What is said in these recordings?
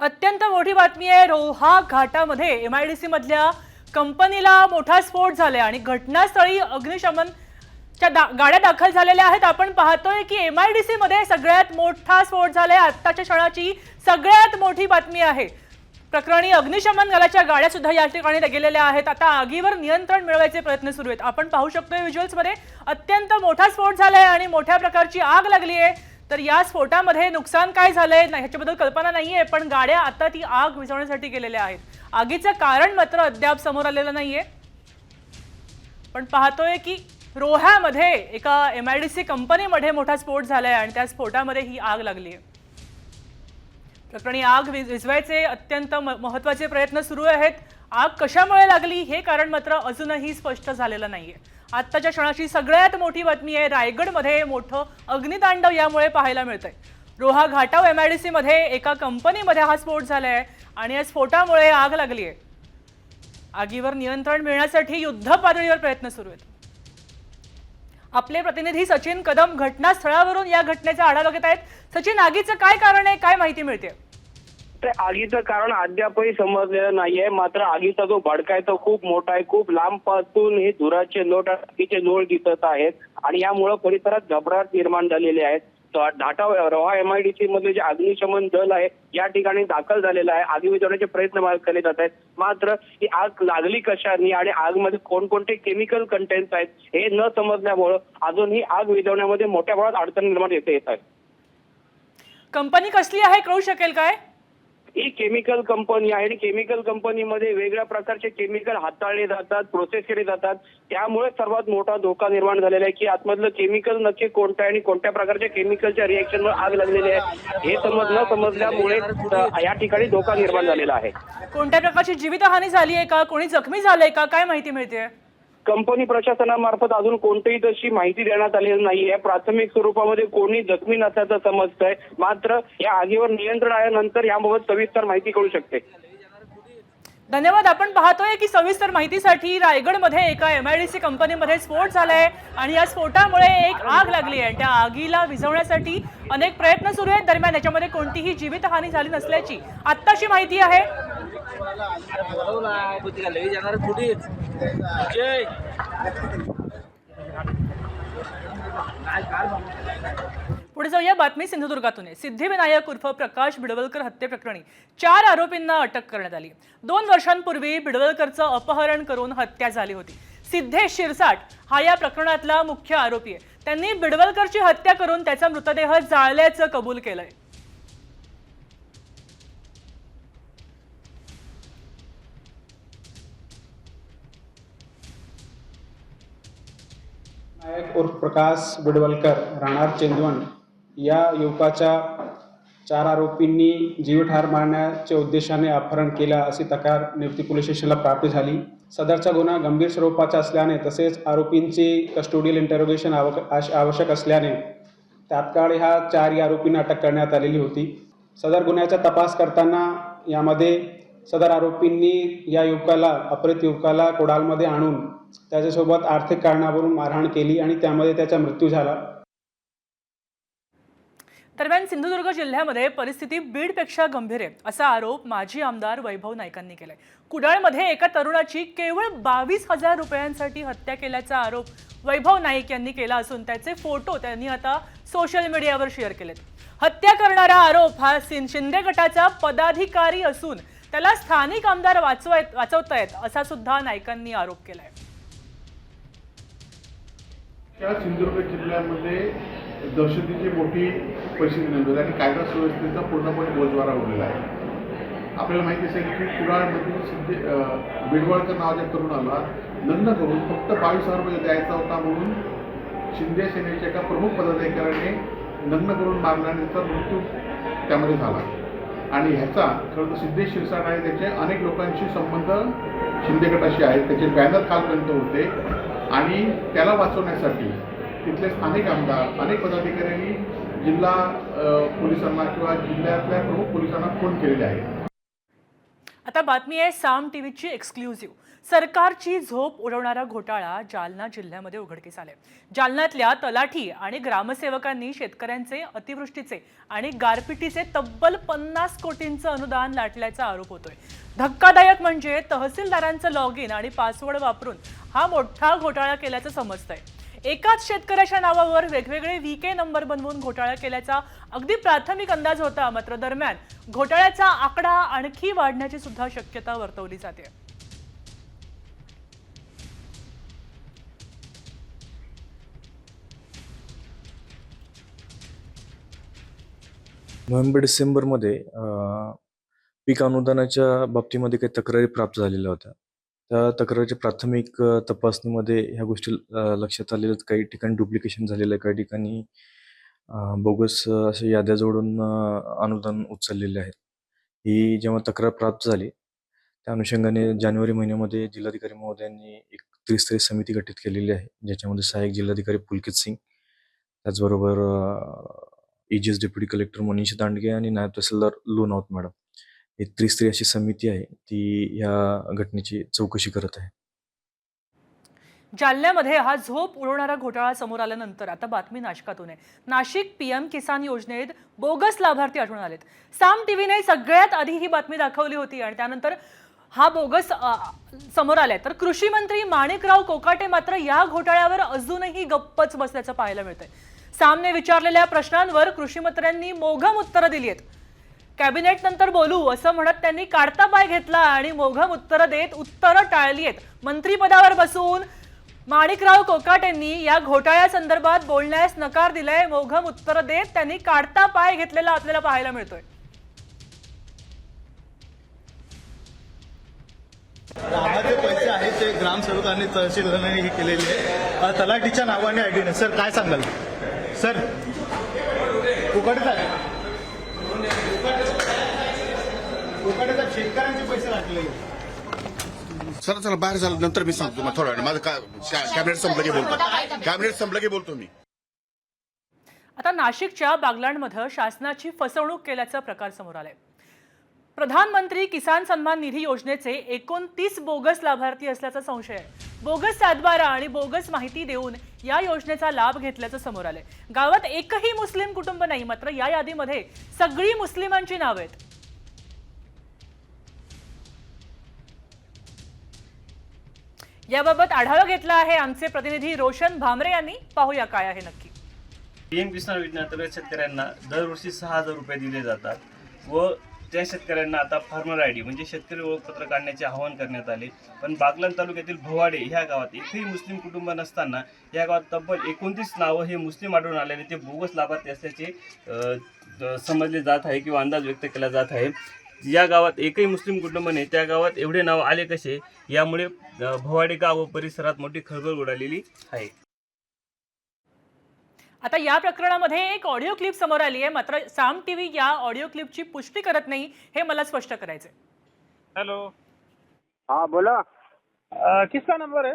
अत्यंत मोठी बातमी आहे रोहा घाटामध्ये एम आय डी सीमधल्या कंपनीला मोठा स्फोट झालाय आणि घटनास्थळी अग्निशमन च्या दा- गाड्या दाखल झालेल्या आहेत. आपण पाहतोय की एम आय डी सीमध्ये सगळ्यात मोठा स्फोट झालाय. आत्ताच्या क्षणाची सगळ्यात मोठी बातमी आहे. प्रकरणी अग्निशमन दलाच्या गाड्या सुद्धा या ठिकाणी गेलेल्या आहेत. आता आगीवर नियंत्रण मिळवायचे प्रयत्न सुरू आहेत. आपण पाहू शकतोय व्हिज्युअल्समध्ये अत्यंत मोठा स्फोट झालाय आणि मोठ्या प्रकारची आग लागली आहे तर या स्फोटामध्ये नुकसान काय झालंय? नाही ह्याच्याबद्दल कल्पना नाहीये पण गाड्या आता ती आग विझवण्यासाठी गेलेल्या आहेत. आगीचं कारण मात्र अद्याप समोर आलेलं नाहीये. पण पाहतोय की रोह्यामध्ये एका एम आय डी सी कंपनीमध्ये मोठा स्फोट झालाय आणि त्या स्फोटामध्ये ही आग लागली आहे प्रकरणी आग विझवायचे अत्यंत म- महत्त्वाचे प्रयत्न सुरू आहेत. आग कशामुळे लागली हे कारण मात्र अजूनही स्पष्ट झालेलं नाहीये. आत्ताच्या क्षणाची सगळ्यात मोठी बातमी आहे रायगडमध्ये मोठं अग्नितांडव यामुळे पाहायला मिळतंय. Roha Ghatav M I D C मध्ये एका कंपनीमध्ये हा स्फोट झाला आहे आणि या स्फोटामुळे आग लागली आहे आगीवर नियंत्रण मिळण्यासाठी युद्ध पातळीवर प्रयत्न सुरू आहेत. आपले प्रतिनिधी सचिन कदम घटनास्थळावरून या घटनेचा आढावा घेत आहेत. सचिन आगीचं काय कारण आहे? काय माहिती मिळते ते आगीचं कारण अद्यापही समजलेलं नाहीये. मात्र आगीचा जो भडका आहे तो खूप मोठा आहे. खूप लांबपासून हे धुराचे लोट आगीचे लोळ दिसत आहेत आणि यामुळे परिसरात घबराट निर्माण झालेली आहे. तो ढाटा रोहा एमआयडीसी मधले जे अग्निशमन दल आहे या ठिकाणी दाखल झालेलं आहे. आगी विझवण्याचे प्रयत्न केले जात आहेत. मात्र ही आग लागली कशाने आणि आगमध्ये कोणकोणते केमिकल कंटेंट्स आहेत हे न समजल्यामुळं अजून ही आग विझवण्यामध्ये मोठ्या प्रमाणात अडचण निर्माण येते येत आहे कंपनी कसली आहे कळू शकेल काय? ही केमिकल कंपनी आहे आणि केमिकल कंपनीमध्ये वेगळ्या प्रकारचे केमिकल हाताळले जातात प्रोसेस केले जातात. त्यामुळे सर्वात मोठा धोका निर्माण झालेला आहे की आतमधलं केमिकल नक्की कोणतं आहे आणि कोणत्या प्रकारच्या केमिकलच्या रिएक्शनवर आग लागलेली आहे. हे समज न समजल्यामुळे या ठिकाणी धोका निर्माण झालेला आहे. कोणत्या प्रकारची जीवितहानी झाली आहे का? कोणी जखमी झालंय का? काय माहिती मिळते कंपनी प्रशासनामार्फत अजून कोणतीही तशी माहिती देण्यात आलेली नाहीये. प्राथमिक स्वरूपामध्ये कोणी जखमी नसल्याचं समजतंय. मात्र या आगीवर नियंत्रण आल्यानंतर याबाबत सविस्तर माहिती कळू शकते. धन्यवाद. आपण पाहतोय की सविस्तर माहितीसाठी रायगडमध्ये एका एम आय डी सी कंपनीमध्ये स्फोट झालाय आणि या स्फोटामुळे एक आग लागली आहे. त्या आगीला विझवण्यासाठी अनेक प्रयत्न सुरू आहेत. दरम्यान याच्यामध्ये कोणतीही जीवितहानी झाली नसल्याची आत्ताची माहिती आहे. लई जाणार कुठेच जय पुढे जाऊया बातमी सिंधुदुर्गातून. सिद्धिविनायक उर्फ प्रकाश बिडवलकर हत्येप्रकरणी चार आरोपींना अटक करण्यात आली. दोन वर्षांपूर्वी बिडवलकरचं अपहरण करून हत्या झाली होती. सिद्धेश शिरसाट हा या प्रकरणातला मुख्य आरोपी आहे. त्यांनी बिडवलकरची हत्या करून त्याचा मृतदेह जाळल्याचं कबूल केलंय. नायक उर्फ प्रकाश बिडवलकर राहणार चेंदवण या युवकाच्या चार आरोपींनी जीवठार मारण्याच्या उद्देशाने अपहरण केला अशी तक्रार निवृत्ती पोलीस स्टेशनला प्राप्त झाली. सदरचा गुन्हा गंभीर स्वरूपाचा असल्याने तसेच आरोपींची कस्टोडियल इंटरोगेशन आवश्यक असल्याने तात्काळ ह्या चारही आरोपींना अटक करण्यात आलेली होती. सदर गुन्ह्याचा तपास करताना यामध्ये सदर आरोपींनी या युवकाला अपहृत युवकाला कोडालमध्ये आणून त्याच्यासोबत आर्थिक कारणावरून मारहाण केली आणि त्यामध्ये त्याचा मृत्यू झाला. दरम्यान सिंधुदुर्ग जिल्ह्यामध्ये परिस्थिती बीडपेक्षा गंभीर आहे असा आरोप माजी आमदार वैभव नाईकांनी केलाय. कुडाळमध्ये एका तरुणाची केवळ बावीस हजार रुपयांसाठी हत्या केल्याचा आरोप वैभव नाईक यांनी केला असून त्याचे फोटो त्यांनी आता सोशल मीडियावर शेअर केलेत. हत्या करणारा आरोप हा सिं- शिंदे गटाचा पदाधिकारी असून त्याला स्थानिक आमदार वाचवत वाचवतायत असा सुद्धा नाईकांनी आरोप केलाय. त्या सिंधुदुर्ग जिल्ह्यामध्ये दहशतीची मोठी परिस्थिती निर्माण आणि कायदा सुव्यवस्थेचा पूर्णपणे बोजवारा उडलेला आहे. आपल्याला माहिती असेल की कुडाळमधील सिद्धे अं, बिडवळकर नावाच्या तरुणाला लग्न करून फक्त बावीस हजार रुपये द्यायचा होता म्हणून शिंदे सेनेच्या एका प्रमुख पदाधिकाऱ्याने लग्न करून मारल्यानंतर मृत्यू त्यामध्ये झाला. आणि ह्याचा खरं तर सिद्धेश शिरसाट आहे त्याचे अनेक लोकांशी संबंध शिंदे गटाशी आहेत. त्याचे बॅनर कालपर्यंत होते. आणि त्याला वाचवण्यासाठी तिथले स्थानिक आमदार अनेक पदाधिकाऱ्यांनी जिल्हा पोलिसांना किंवा जिल्ह्यातल्या प्रमुख पोलिसांना फोन केलेले आहेत. आता बातमी आहे साम टीव्हीची एक्सक्लुझिव्ह सरकारची झोप उडवणारा घोटाळा जालना जिल्ह्यामध्ये उघडकीस आले जालन्यातल्या तलाठी आणि ग्रामसेवकांनी शेतकऱ्यांचे अतिवृष्टीचे आणि गारपिटीचे तब्बल पन्नास कोटींचं अनुदान लाटल्याचा आरोप होतोय. धक्कादायक म्हणजे तहसीलदारांचं लॉग इन आणि पासवर्ड वापरून हा मोठा घोटाळा केल्याचं समजतंय. एकाच शेतकऱ्याच्या नावावर वेगवेगळे व्ही के नंबर बनवून घोटाळा केल्याचा अगदी प्राथमिक अंदाज होता मात्र दरम्यान घोटाळ्याचा आकडा आणखी वाढण्याची सुद्धा शक्यता वर्तवली जाते. नोव्हेंबर डिसेंबरमध्ये पीक अनुदानाच्या बाबतीमध्ये काही तक्रारी प्राप्त झालेल्या होत्या. त्या तक्रारीच्या प्राथमिक तपासणीमध्ये ह्या गोष्टी लक्षात आलेल्या काही ठिकाणी डुप्लिकेशन झालेलं आहे काही ठिकाणी बोगस अशा याद्या जोडून अनुदान उचललेले आहेत. ही जेव्हा तक्रार प्राप्त झाली त्या अनुषंगाने जानेवारी महिन्यामध्ये जिल्हाधिकारी महोदयांनी एक त्रिस्तरीय समिती गठीत केलेली आहे ज्याच्यामध्ये सहाय्यक जिल्हाधिकारी पुलकित सिंग त्याचबरोबर AGS deputy collector Manish Dandge आणि नायब तहसीलदार लोनावत मॅडम. एक त्रिस्तरीय अशी समिती आहे ती या घटनेची चौकशी करत आहे. जालन्यामध्ये हा झोप उडवणारा घोटाळा समोर आल्यानंतर आता बातमी नाशकातून आहे. नाशिक पीएम किसान योजनेत बोगस लाभार्थी आढळून आलेत. साम टीव्हीने सगळ्यात आधी ही बातमी दाखवली होती आणि त्यानंतर हा बोगस समोर आलाय. तर कृषी मंत्री माणिकराव कोकाटे मात्र या घोटाळ्यावर अजूनही गप्पच बसल्याचं पाहायला मिळतंय. सामने विचारलेल्या प्रश्नांवर कृषी मंत्र्यांनी मोघम उत्तरं दिली आहेत कॅबिनेट नंतर बोलू असं म्हणत त्यांनी काढता पाय घेतला आणि मोघम उत्तरं देत उत्तरं टाळली आहेत. मंत्रीपदावर बसून माणिकराव कोकाटेंनी या घोटाळ्यासंदर्भात बोलण्यास नकार दिलाय. मोघम उत्तरं देत त्यांनी काढता पाय घेतलेला आपल्याला पाहायला मिळतोय. जे पैसे आहेत ते ग्रामसेवकांनी तहसीलदारांनी हे केलेले तलाठीच्या नावाने आयडी सर काय सांगाल? सर कोकाटे साहेब कोकाटे साहेब शेतकऱ्यांचे पैसे लागले. चला चला बाहेर झालं. नंतर मी सांगतो तुम्हाला थोड्या वेळ माझं कॅबिनेट संपलं की बोलतो. कॅबिनेट संपलं की बोलतो मी. आता नाशिकच्या बागलांडमध्ये शासनाची फसवणूक केल्याचा प्रकार समोर आलाय. प्रधानमंत्री किसान सन्मान निधी योजनेचे एकोणतीस बोगस लाभार्थी असल्याचा संशय आहे. बोगस सातबारा आणि बोगस माहिती देऊन या योजनेचा लाभ घेतल्याचं समोर आलंय. गावात एकही मुस्लिम कुटुंब नाही मात्र या यादीमध्ये सगळी मुस्लिमांची नावं आहेत. याबाबत आढावा घेतला आहे आमचे प्रतिनिधी रोशन भामरे यांनी. पाहूया काय आहे नक्की. पीएम किसान योजनेअंतर्गत शेतकऱ्यांना दरवर्षी सहा हजार रुपये दिले जातात व त्या शेतकऱ्यांना आता फार्मर आय डी म्हणजे शेतकरी ओळखपत्र काढण्याचे आवाहन करण्यात आले. पण बागलाण तालुक्यातील भवाडे ह्या गावात एकही मुस्लिम कुटुंब नसताना या गावात तब्बल एकोणतीस नावं हे मुस्लिम आढळून आल्याने ते बोगस लाभार्थी असल्याचे समजले जात आहे किंवा अंदाज व्यक्त केला जात आहे. या गावात एकही मुस्लिम कुटुंब नाही. त्या गावात एवढे नाव आले कसे? यामुळे भवाडे गाव व परिसरात मोठी खळबळ उडालेली आहे. आता या प्रकरणामध्ये एक ऑडिओ क्लिप समोर आली आहे. मात्र साम टीव्ही या ऑडिओ क्लिपची पुष्टी करत नाही हे मला स्पष्ट करायचंय. हेलो. हाँ बोला. अ, किसका नंबर है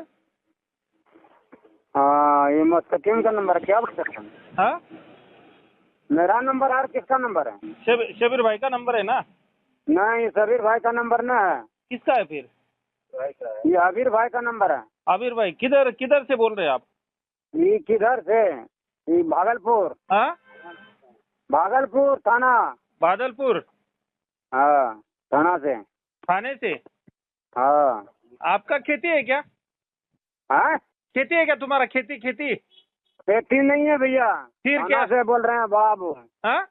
हाँ ये का नंबर है क्या बोल सकते हैं हाँ? मेरा नंबर और किसका नंबर है शब, शबीर भाई का नंबर है ना? नहीं सबीर भाई का नंबर ना है। किसका है फिर? ये अबीर भाई का नंबर है। आबिर भाई किधर किधर से बोल रहे हैं आप? ये किधर से? ये भागलपुर। हाँ? भागलपुर थाना। भागलपुर? हाँ थाना से। थाने से? हाँ। आपका खेती है क्या? हाँ? खेती है क्या तुम्हारा खेती खेती? खेती नहीं है भैया। फिर क्या? से बोल रहे हैं बाबू। हाँ?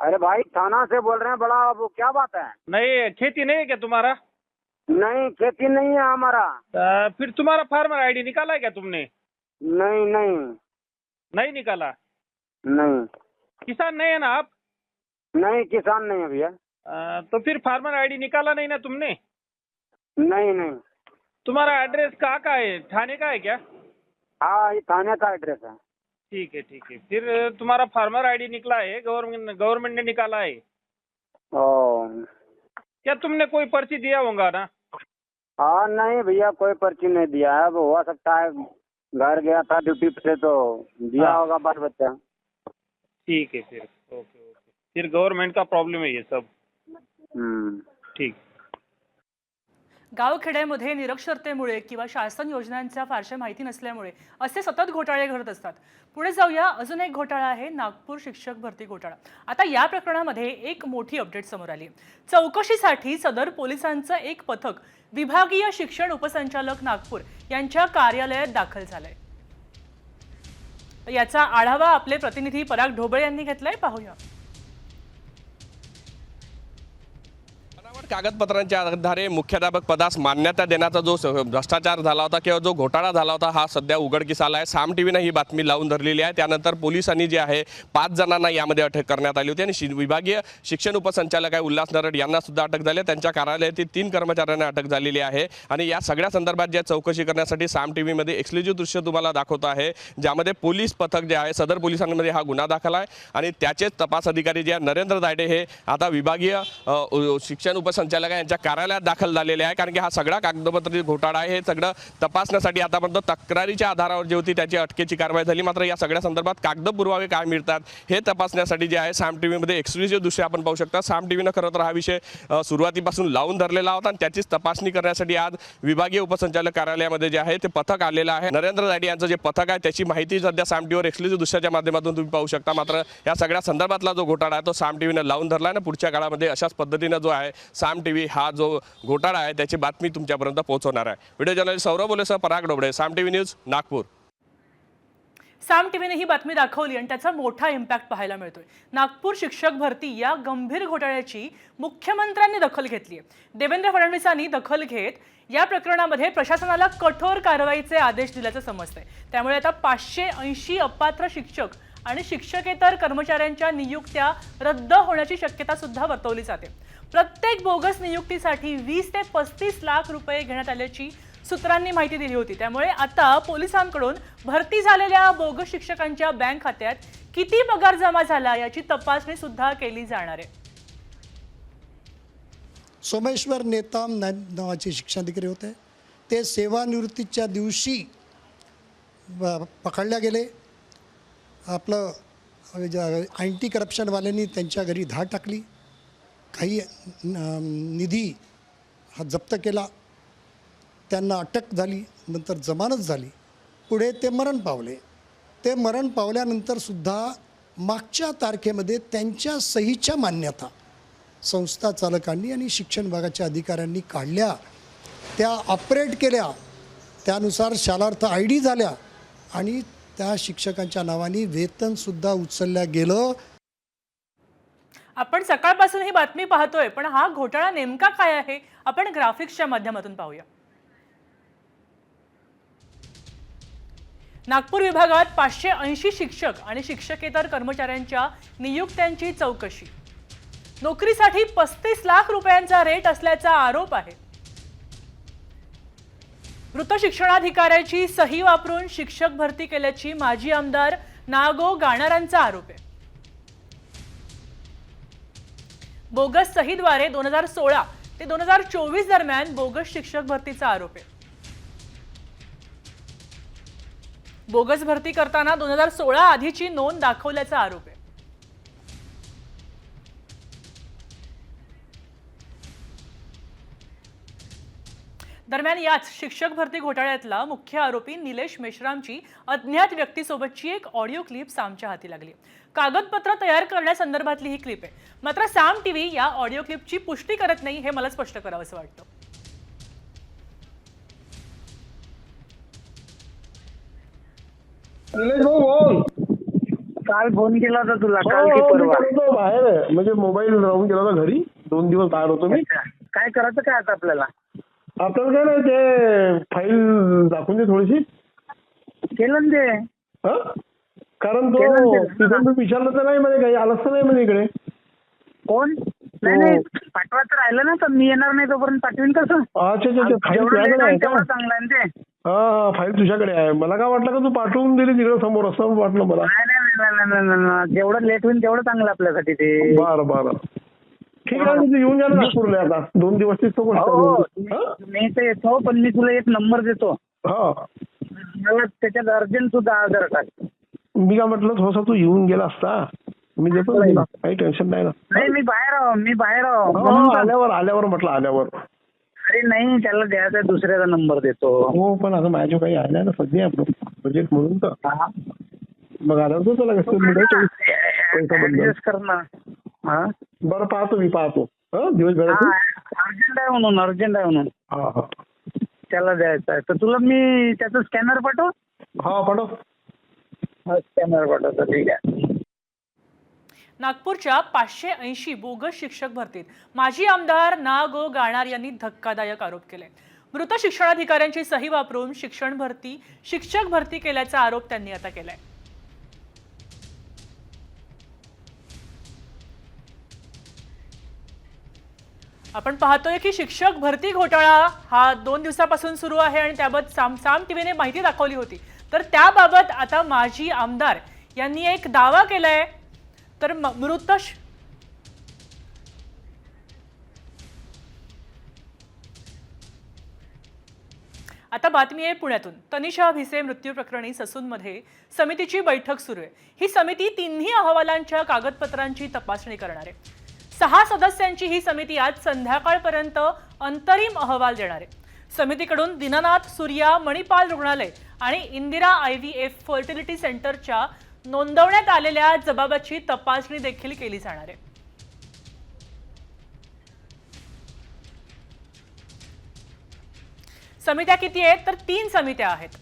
अरे भाई थाना से बोल रहे हैं बड़ा बाबू क्या बात है? नहीं खेती नहीं है क्या तुम्हारा? नहीं खेती नहीं है हमारा। फिर तुम्हारा फार्मर आईडी निकाला है क्या तुमने? नहीं नहीं। नहीं निकाला? नहीं। किसान नहीं है ना आप? नहीं किसान नहीं है भैया। तो फिर फार्मर आईडी निकाला नहीं ना तुमने? नहीं नहीं। तुम्हारा एड्रेस कहाँ का है? थाने का है क्या? हाँ ये थाने का एड्रेस है। ठीक है ठीक है। फिर तुम्हारा फार्मर आईडी निकला है गवर्नमेंट गवर्नमेंट ने निकाला है। क्या तुमने कोई पर्ची दिया होगा ना? हाँ नहीं भैया कोई पर्ची नहीं दिया है। वो हो सकता है घर गया था ड्यूटी से तो दिया हाँ। होगा बाल बच्चा। ठीक है फिर। Okay okay. फिर गवर्नमेंट का प्रॉब्लम है ये सब। हम्म। ठीक। गावखेड्यामध्ये निरक्षरतेमुळे किंवा शासन योजनांच्या फारशा माहिती नसल्यामुळे असे सतत घोटाळे घडत असतात. पुढे जाऊया. अजून एक घोटाळा आहे नागपूर शिक्षक भरती घोटाळा. आता या प्रकरणामध्ये एक मोठी अपडेट समोर आली. चौकशीसाठी सदर पोलिसांचं एक पथक विभागीय शिक्षण उपसंचालक नागपूर यांच्या कार्यालयात दाखल झालंय. याचा आढावा आपले प्रतिनिधी पराग ढोबळे यांनी घेतलाय. पाहूया. कागदपत्रांच्या आधारे मुख्याध्यापक पदास मान्यता देण्याचा जो स- भ्रष्टाचार झाला होता किंवा जो घोटाळा झाला होता हा सध्या उघडकीस आला आहे. साम टीव्हीनं ही बातमी लावून धरलेली आहे. त्यानंतर पोलिसांनी जे आहे पाच जणांना यामध्ये अटक करण्यात आली होती आणि शि- विभागीय शिक्षण उपसंचालक आहे उल्हास नरड यांना सुद्धा अटक झाली आहे. त्यांच्या कार्यालयातील तीन कर्मचाऱ्यांना अटक झालेली आहे. आणि या सगळ्या संदर्भात ज्या चौकशी करण्यासाठी साम टीव्हीमध्ये एक्सक्लुझिव्ह दृश्य तुम्हाला दाखवतो आहे ज्यामध्ये पोलीस पथक जे आहे सदर पोलिसांमध्ये हा गुन्हा दाखल आहे. आणि त्याचेच तपास अधिकारी जे आहे नरेंद्र दायडे हे आता विभागीय शिक्षण उपसं संचालक यांच्या कार्यालयात दाखल झालेले आहे. कारण की हा सगळा कागदपत्र घोटाळा आहे. हे सगळं तपासण्यासाठी आतापर्यंत तक्रारीच्या आधारावर जी होती त्याची अटकेची कारवाई झाली. मात्र या सगळ्या संदर्भात कागद पुरावे काय मिळतात हे तपासण्यासाठी जे आहे साम टी व्हीमध्ये एक्सक्लुझिव्ह दृश्य आपण पाहू शकता. साम टी व्हीनं खरं तर हा विषय सुरुवातीपासून लावून धरलेला होता आणि त्याचीच तपासणी करण्यासाठी आज विभागीय उपसंचालक कार्यालयामध्ये जे आहे ते पथक आलेलं आहे. नरेंद्र दाडी यांचं जे पथक आहे त्याची माहिती सध्या साम टीव्हीवर एक्सक्लुझिव्ह दृश्याच्या माध्यमातून तुम्ही पाहू शकता. मात्र या सगळ्या संदर्भातला जो घोटाळा आहे तो साम टीव्हीनं लावून धरला आहे आणि पुढच्या काळामध्ये अशाच पद्धतीनं जो आहे साम टीव्ही हा जो घोटाळा आहे त्याची बातमी तुमच्यापर्यंत पोहोचवणार आहे. व्हिडिओ जर्नलिस्ट सौरभ बोलेसह पराग डोबडे साम टीव्ही न्यूज नागपूर. साम टीव्हीने ही बातमी दाखवली आणि त्याचा मोठा इम्पॅक्ट पाहायला मिळतोय. नागपूर शिक्षक भरती या गंभीर घोटाळ्याची मुख्यमंत्र्यांनी दखल घेतली आहे. देवेंद्र फडणवीसांनी दखल घेत या प्रकरणामध्ये प्रशासनाला कठोर कारवाईचे आदेश दिल्याचं समजतंय. त्यामुळे आता पाचशे ऐंशी अपात्र शिक्षक आणि शिक्षकेतर कर्मचाऱ्यांच्या नियुक्त्या रद्द होण्याची शक्यता सुद्धा वर्तवली जाते. प्रत्येक बोगस नियुक्तीसाठी वीस ते पस्तीस लाख रुपये घेण्यात आल्याची सूत्रांनी माहिती दिली होती. त्यामुळे आता पोलिसांकडून भरती झालेल्या बोगस शिक्षकांच्या बँक खात्यात किती पगार जमा झाला याची तपासणी सुद्धा केली जाणार आहे. सोमेश्वर नेताम नावाचे शिक्षणाधिकारी होते. ते सेवानिवृत्तीच्या दिवशी पकडल्या गेले. आपलं म्हणजे अँटी करप्शनवाल्यांनी त्यांच्या घरी धाड टाकली. काही न- निधी हा जप्त केला. त्यांना अटक झाली नंतर जमानत झाली. पुढे ते मरण पावले. ते मरण पावल्यानंतरसुद्धा मागच्या तारखेमध्ये त्यांच्या सहीच्या मान्यता संस्था चालकांनी आणि शिक्षण विभागाच्या अधिकाऱ्यांनी काढल्या. त्या ऑपरेट केल्या. त्यानुसार शालार्थ आय डी झाल्या आणि त्या शिक्षकांच्या नावाने वेतनसुद्धा उचललं गेलं. आपण सकाळपासून ही बातमी पाहतोय पण हा घोटाळा नेमका काय आहे? आपण ग्राफिक्सच्या माध्यमातून पाहूया. नागपूर विभागात पाचशे ऐंशी शिक्षक आणि शिक्षकेतर कर्मचाऱ्यांच्या नियुक्त्यांची चौकशी. नोकरीसाठी पस्तीस लाख रुपयांचा रेट असल्याचा आरोप आहे. मृत शिक्षणाधिकाऱ्याची सही वापरून शिक्षक भरती केल्याची माजी आमदार नागो गाणारांचा आरोप आहे. बोगस सहीद्वारे दोन हजार सोळा ते दोन हजार चोवीस दरम्यान बोगस शिक्षक भरतीचा आरोप आहे. बोगस भरती करताना दोन हजार सोळा आधीची नोंद दाखवल्याचा आरोप आहे. दरम्यान याच शिक्षक भरती घोटाळ्यातला मुख्य आरोपी निलेश मेश्रामची अज्ञात व्यक्तीसोबतची एक ऑडिओ क्लिप सामच्या हाती लागली. कागदपत्र तयार करण्यासंदर्भातली ही क्लिप आहे. मात्र साम टीव्ही या ऑडिओ क्लिपची पुष्टी करत नाही हे मला स्पष्ट करावं असं वाटतं. काल फोन केला होता तुला काल हो, की हो, मी परवा. करतो बाहेर. आहे. म्हणजे मोबाईल राहून गेला होता घरी. दोन दिवस बाहेर होतो मी. काय करायचं काय आता आपल्याला? आपल्याला काय नाही ते फाईल दाखवून दे थोडीशी. केलं ना ते. हा? कारण तो केलं ना ते. तिथून मी विचारलं तर नाही म्हणे काही आलंच तर नाही म्हणे इकडे. कोण? नाही नाही पाठवायचं राहिलं ना तर मी येणार नाही तोपर्यंत पाठवीन कसं अच्छा अच्छा अच्छा फाईल जेवढं तुझ्याकडे आहे होईल का? तेवढं चांगलं आहे ना ते. हा हा फाईल तुझ्याकडे आहे. मला काय वाटलं का तू पाठवून दिली तिकडे समोर असं वाटलं मला. नाही नाही नाही, नाही, नाही, नाही, नाही. जेवढं लेट होईल तेवढं चांगलं आपल्यासाठी ते. बरं बरं. ठीक आहे तू येऊन जा ना नागपूरला आता. दोन दिवस? मी तर येतो पण मी तुला एक नंबर देतो. हा. मला त्याच्यात अर्जंट सुद्धा आधार कार्ड. मी काय म्हटलं थोडासा तू येऊन गेला असता. मी देतो. काही टेन्शन नाही ना. नाही मी बाहेर आहो मी बाहेर आहो. आल्यावर आल्यावर म्हटलं आल्यावर. अरे नाही त्याला द्यायचा दुसऱ्याचा नंबर देतो. हो पण आता माझ्या काही नाही ना सध्या बजेट म्हणून तर. मग तो त्याला कसं मिळेल? ऍडजस्ट कर ना हा? बरं पाहतो मी पाहतो. हं दिवसभरात अर्जंट आहे म्हणून अर्जंट आहे म्हणून. हा हा. त्याला द्यायचा आहे. तर तुला मी त्याचा स्कॅनर पाठव? हा पाठव. स्कॅनर पाठवतो ठीक आहे. नागपूरच्या पाचशे ऐंशी बोगस शिक्षक भरतीत माजी आमदार ना गो गाणार यांनी धक्कादायक आरोप केले. मृत शिक्षणाधिकाऱ्यांची सही वापरून शिक्षण भरती शिक्षक भरती केल्याचा आरोप त्यांनी आता केलाय. आपण पाहतोय की शिक्षक भरती घोटाळा हा दोन दिवसापासून सुरू आहे आणि त्याबाबत साम साम टीव्हीने माहिती दाखवली होती. तर त्याबाबत आता माजी आमदार यांनी एक दावा केलाय. तर मृत आता बातमी आहे पुण्यातून. तनिषा भिसे मृत्यू प्रकरणी ससूनमध्ये समितीची बैठक सुरू आहे. ही समिती तिन्ही अहवालांच्या कागदपत्रांची तपासणी करणार आहे. सहा सदस्यांची ही समिती आज संध्याकाळपर्यंत अंतरिम अहवाल देणार आहे. समितीकडून दिननाथ सूर्या मणिपाल रुग्णालय आणि Indira I V F fertility सेंटरच्या नोंदवण्यात आलेल्या जबाबाची तपासणी देखील केली जाणार आहे. समित्या किती आहेत? तर तीन समित्या आहेत.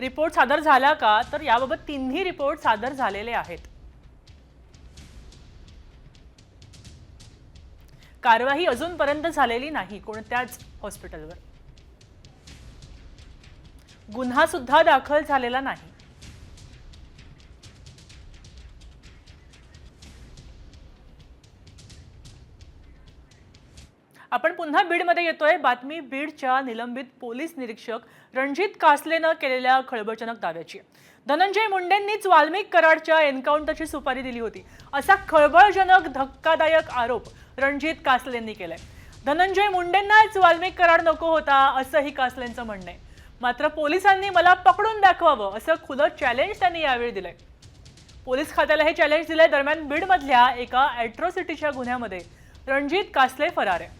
रिपोर्ट सादर झाला का? तर याबाबत तिन्ही रिपोर्ट सादर झालेले आहेत. कारवाई अजूनपर्यंत झालेली नाही कोणत्याच हॉस्पिटलवर गुन्हा सुद्धा दाखल झालेला नाही. आपण पुन्हा बीडमध्ये येतोय. बातमी बीडच्या निलंबित पोलीस निरीक्षक रणजित कासलेनं केलेल्या खळबळजनक दाव्याची. धनंजय मुंडेंनीच वाल्मिक कराडच्या एन्काउंटरची सुपारी दिली होती. असा खळबळजनक धक्कादायक आरोप रणजित कासलेंनी केलाय. धनंजय मुंडेंनाच वाल्मिक कराड नको होता असंही कासलेंचं म्हणणं आहे. मात्र पोलिसांनी मला पकडून दाखवावं असं खुलं चॅलेंज त्यांनी यावेळी दिलंय. पोलीस खात्याला हे चॅलेंज दिलंय दरम्यान बीडमधल्या एका ॲट्रॉसिटीच्या गुन्ह्यामध्ये रणजित कासले फरार आहे.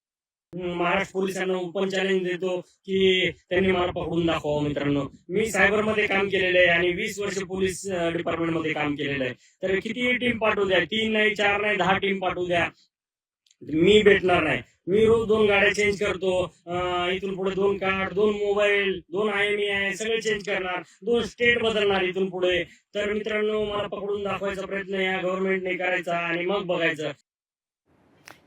महाराष्ट्र पोलिसांना ओपन चॅलेंज देतो की त्यांनी मला पकडून दाखवा मित्रांनो. मी सायबरमध्ये काम केलेलं आहे आणि वीस वर्ष पोलीस डिपार्टमेंटमध्ये काम केलेलं आहे. तर किती टीम पाठवू द्या तीन नाही चार नाही दहा टीम पाठवू द्या मी भेटणार नाही. मी रोज दोन गाड्या चेंज करतो. इथून पुढे दोन कार्ड दोन मोबाईल दोन आय एम आहे सगळे चेंज करणार. दोन स्टेट बदलणार इथून पुढे. तर मित्रांनो मला पकडून दाखवायचा प्रयत्न या गव्हर्नमेंटने करायचा आणि मग बघायचं.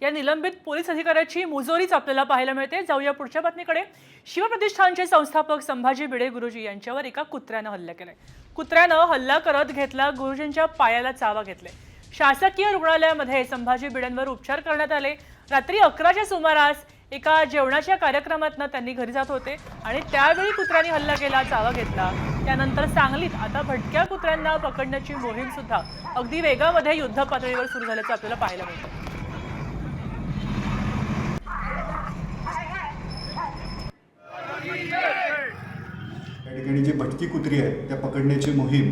या निलंबित पोलीस अधिकाऱ्याची मुजोरीच आपल्याला पाहायला मिळते. जाऊया पुढच्या बातमीकडे. शिवप्रतिष्ठानचे संस्थापक संभाजी भिडे गुरुजी यांच्यावर एका कुत्र्यानं हल्ला केलाय. कुत्र्यानं हल्ला करत घेतला गुरुजींच्या पायाला चावा घेतले शासकीय रुग्णालयामध्ये संभाजी भिडेंवर उपचार करण्यात आले. रात्री अकराच्या सुमारास एका जेवणाच्या कार्यक्रमातनं त्यांनी घरी जात होते आणि त्यावेळी कुत्र्यांनी हल्ला केला चावा घेतला. त्यानंतर सांगलीत आता भटक्या कुत्र्यांना पकडण्याची मोहीम सुद्धा अगदी वेगामध्ये युद्ध पातळीवर सुरू झाल्याचं आपल्याला पाहायला मिळतं. या ठिकाणी जी भटकी कुत्री आहे त्या पकडण्याची मोहीम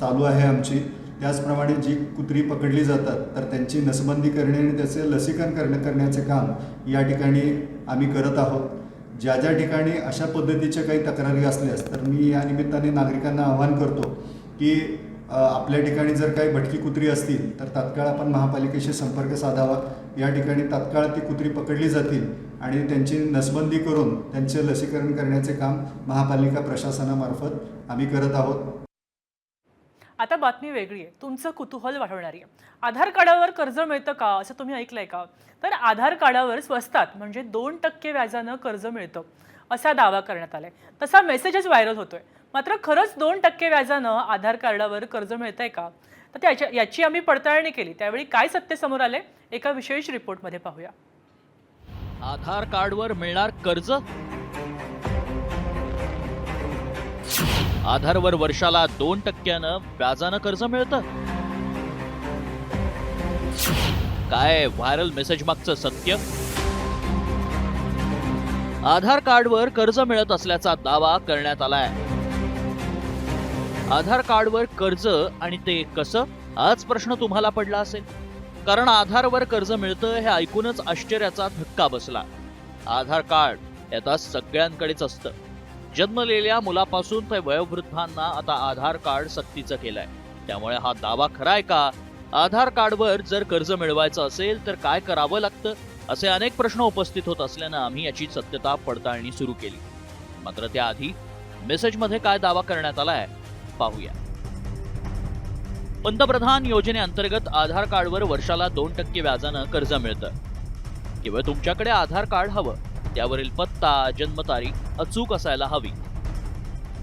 चालू आहे आमची. त्याचप्रमाणे जी कुत्री पकडली जातात तर त्यांची नसबंदी करणे आणि त्याचे लसीकरण करणे करण्याचे काम या ठिकाणी आम्ही करत आहोत. ज्या ज्या ठिकाणी अशा पद्धतीच्या काही तक्रारी असल्यास तर मी या निमित्ताने नागरिकांना आवाहन करतो की आपल्या ठिकाणी जर काही भटकी कुत्री असतील तर तात्काळ आपण महापालिकेशी संपर्क साधावा. या ठिकाणी तात्काळ ती कुत्री पकडली जातील. आणि त्यांची नसबंदी करून त्यांचे लसीकरण करण्याचे काम महापालिका प्रशासनामार्फत आम्ही करत आहोत. आता बातमी वेगळी आहे. तुमचं कुतूहल वाढवणारी आहे. आधार कार्डावर कर्ज मिळतं का? असं तुम्ही ऐकलंय का? तर आधार कार्डावर स्वस्तात म्हणजे दोन टक्के व्याजानं कर्ज मिळतं असा दावा करण्यात आलाय. तसा मेसेजच व्हायरल होतोय. मात्र खरंच दोन टक्के व्याजानं आधार कार्डावर कर्ज मिळतंय का? तर त्याच्या याची आम्ही पडताळणी केली. त्यावेळी काय सत्य समोर आले एका विशेष रिपोर्टमध्ये पाहूया. आधार कार्डवर मिळणार कर्ज? आधारवर वर्षाला दोन टक्क्यानं व्याजानं कर्ज मिळतं? काय व्हायरल मेसेज मागचं सत्य? आधार कार्डवर कर्ज मिळत असल्याचा दावा करण्यात आलाय. आधार कार्डवर कर्ज आणि ते कसं? आज प्रश्न तुम्हाला पडला असेल. कारण आधारवर कर्ज मिळतं हे ऐकूनच आश्चर्याचा धक्का बसला. आधार कार्ड हे आता सगळ्यांकडेच असतं. जन्मलेल्या मुलापासून ते वयोवृद्धांना आता आधार कार्ड सक्तीचं केलंय. त्यामुळे हा दावा खरा आहे का? आधार कार्डवर जर कर्ज मिळवायचं असेल तर काय करावं लागतं? असे अनेक प्रश्न उपस्थित होत असल्यानं आम्ही याची सत्यता पडताळणी सुरू केली. मात्र त्याआधी मेसेजमध्ये काय दावा करण्यात आलाय पाहूया. पंतप्रधान योजनेअंतर्गत आधार कार्डवर वर्षाला दोन टक्के व्याजानं कर्ज मिळतं. केवळ तुमच्याकडे आधार कार्ड हवं त्यावरील पत्ता जन्मतारीख अचूक असायला हवी.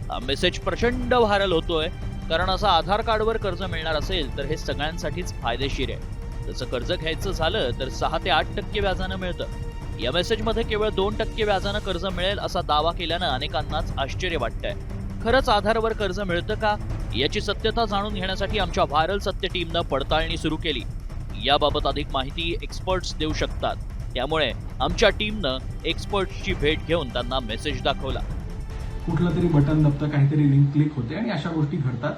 हा मेसेज प्रचंड व्हायरल होतोय. कारण असं आधार कार्डवर कर्ज मिळणार असेल तर हे सगळ्यांसाठीच फायदेशीर आहे. तसं कर्ज घ्यायचं झालं तर सहा ते आठ टक्के व्याजानं मिळतं. या मेसेजमध्ये केवळ दोन टक्के व्याजानं कर्ज मिळेल असा दावा केल्यानं अनेकांनाच आश्चर्य वाटतंय. खरंच आधारवर कर्ज मिळतं का? याची सत्यता जाणून घेण्यासाठी आमच्या व्हायरल सत्य टीमनं पडताळणी सुरू केली. याबाबत अधिक माहिती एक्सपर्ट्स देऊ शकतात. त्यामुळे आमच्या टीमनं एक्सपर्ट्सची भेट घेऊन त्यांना मेसेज दाखवला. कुठलं तरी बटन दबतं काहीतरी लिंक क्लिक होते आणि अशा गोष्टी घडतात.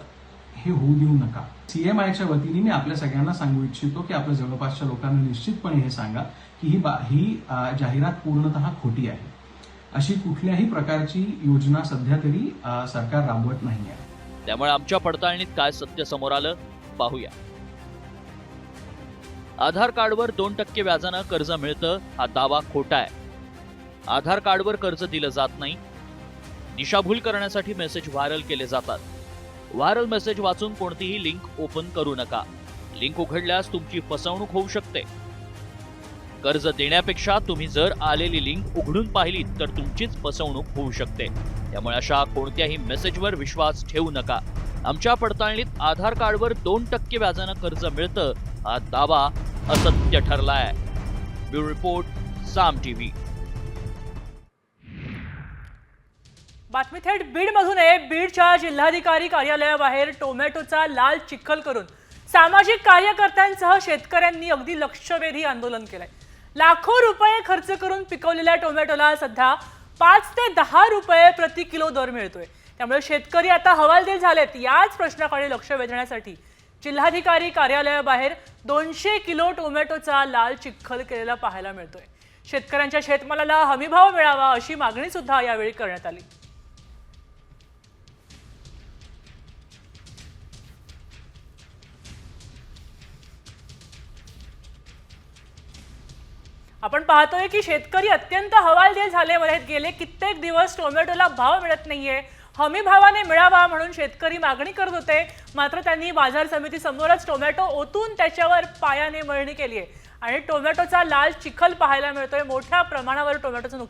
हे होऊ देऊ नका. सीएमआयच्या वतीने मी आपल्या सगळ्यांना सांगू इच्छितो की आपल्या जवळपासच्या लोकांना निश्चितपणे हे सांगा की ही बा ही जाहिरात पूर्णतः खोटी आहे. अशी कुठल्याही प्रकारची योजना सध्या तरी सरकार राबवत नाही आहे त्यामुळे आमच्या पडताळणीत काय सत्य समोर आलं पाहूया. आधार कार्डवर दोन टक्के व्याजानं कर्ज मिळतं हा दावा खोटा आहे. आधार कार्डवर कर्ज दिलं जात नाही. दिशाभूल करण्यासाठी मेसेज व्हायरल केले जातात. व्हायरल मेसेज वाचून कोणतीही लिंक ओपन करू नका. लिंक उघडल्यास तुमची फसवणूक होऊ शकते. कर्ज देण्यापेक्षा तुम्ही जर आलेली लिंक उघडून पाहिली तर तुमचीच फसवणूक होऊ शकते. त्यामुळे अशा कोणत्याही मेसेजवर विश्वास ठेवू नका. आमच्या पडताळणीत आधार कार्डवर दोन टक्के व्याजानं कर्ज मिळतं हा दावा असत्य ठरलाय. Bureau report Saam TV. बातमी थेट बीडमधून आहे. बीडच्या जिल्हाधिकारी कार्यालयाबाहेर टोमॅटोचा लाल चिखल करून सामाजिक कार्यकर्त्यांसह शेतकऱ्यांनी अगदी लक्षवेधी आंदोलन केलंय. लाखो रुपये खर्च करून पिकवलेल्या टोमॅटोला सध्या पाच ते दहा रुपये प्रति किलो दर मिळतोय. त्यामुळे शेतकरी आता हवालदिल झालेत याच प्रश्नाकडे लक्ष वेधण्यासाठी जिल्हाधिकारी कार्यालयाबाहेर दोनशे किलो टोमॅटोचा लाल चिखल केलेला पाहायला मिळतोय. शेतकऱ्यांच्या शेतमालाला हमीभाव मिळावा अशी मागणी सुद्धा यावेळी करण्यात आली. आपण पाहतोय की शेतकरी अत्यंत हवालदिल झाले आहेत गेले. कित्येक दिवस टोमॅटोला भाव मिळत नाहीये. हमी भावाने मिळावा म्हणून शेतकरी मागणी करत होते. मात्र त्यांनी बाजार समिती समोरच टोमॅटो ओतून त्याच्यावर पायाने मळणी केली आहे आणि टोमॅटोचा लाल चिखल पाहायला मिळतोय. मोठ्या प्रमाणावर टोमॅटोचं नुकसान